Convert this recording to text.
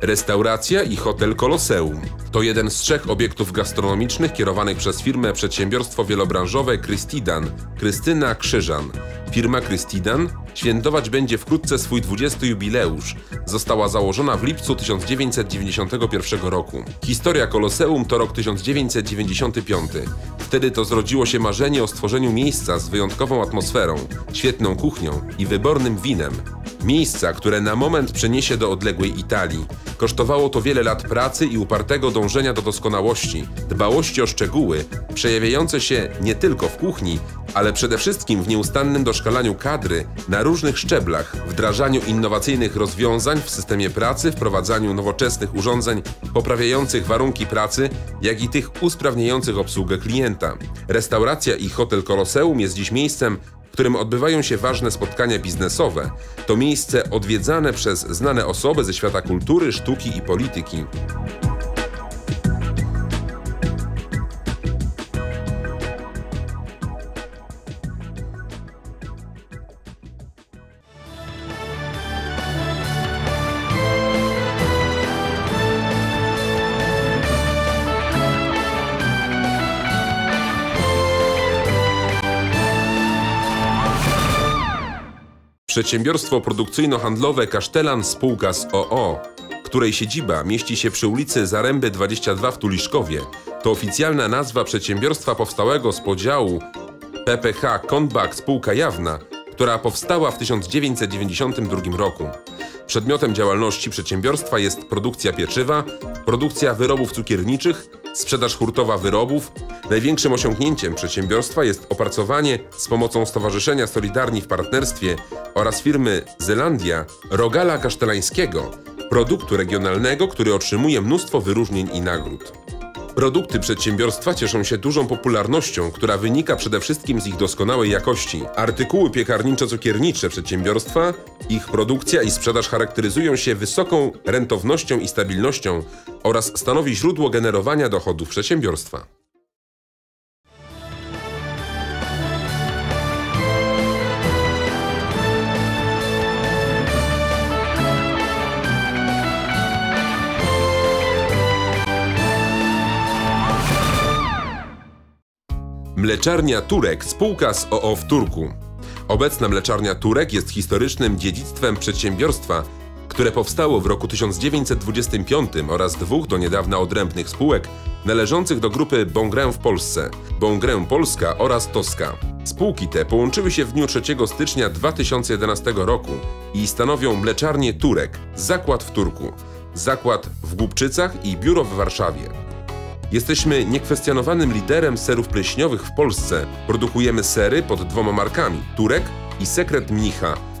Restauracja i hotel Koloseum. To jeden z trzech obiektów gastronomicznych kierowanych przez firmę przedsiębiorstwo wielobranżowe Krystidan, Krystyna Krzyżan. Firma Krystidan świętować będzie wkrótce swój 20. jubileusz. Została założona w lipcu 1991 roku. Historia Koloseum to rok 1995. Wtedy to zrodziło się marzenie o stworzeniu miejsca z wyjątkową atmosferą, świetną kuchnią i wybornym winem. Miejsca, które na moment przeniesie do odległej Italii. Kosztowało to wiele lat pracy i upartego dążenia do doskonałości, dbałości o szczegóły, przejawiające się nie tylko w kuchni, ale przede wszystkim w nieustannym doszkalaniu kadry na różnych szczeblach, wdrażaniu innowacyjnych rozwiązań w systemie pracy, wprowadzaniu nowoczesnych urządzeń poprawiających warunki pracy, jak i tych usprawniających obsługę klienta. Restauracja i hotel Koloseum jest dziś miejscem, którym odbywają się ważne spotkania biznesowe. To miejsce odwiedzane przez znane osoby ze świata kultury, sztuki i polityki. Przedsiębiorstwo produkcyjno-handlowe Kasztelan Spółka z OO, której siedziba mieści się przy ulicy Zaręby 22 w Tuliszkowie, to oficjalna nazwa przedsiębiorstwa powstałego z podziału PPH Konbak Spółka Jawna, która powstała w 1992 roku. Przedmiotem działalności przedsiębiorstwa jest produkcja pieczywa, produkcja wyrobów cukierniczych, sprzedaż hurtowa wyrobów. Największym osiągnięciem przedsiębiorstwa jest opracowanie z pomocą Stowarzyszenia Solidarni w Partnerstwie oraz firmy Zelandia rogala kasztelańskiego, produktu regionalnego, który otrzymuje mnóstwo wyróżnień i nagród. Produkty przedsiębiorstwa cieszą się dużą popularnością, która wynika przede wszystkim z ich doskonałej jakości. Artykuły piekarniczo-cukiernicze przedsiębiorstwa, ich produkcja i sprzedaż charakteryzują się wysoką rentownością i stabilnością oraz stanowi źródło generowania dochodów przedsiębiorstwa. Mleczarnia Turek, spółka z OO w Turku. Obecna mleczarnia Turek jest historycznym dziedzictwem przedsiębiorstwa, które powstało w roku 1925 oraz dwóch do niedawna odrębnych spółek należących do grupy Bongrę w Polsce, Bongrę Polska oraz Toska. Spółki te połączyły się w dniu 3 stycznia 2011 roku i stanowią mleczarnię Turek, zakład w Turku, zakład w Głubczycach i biuro w Warszawie. Jesteśmy niekwestionowanym liderem serów pleśniowych w Polsce. Produkujemy sery pod dwoma markami: Turek i Sekret Mnicha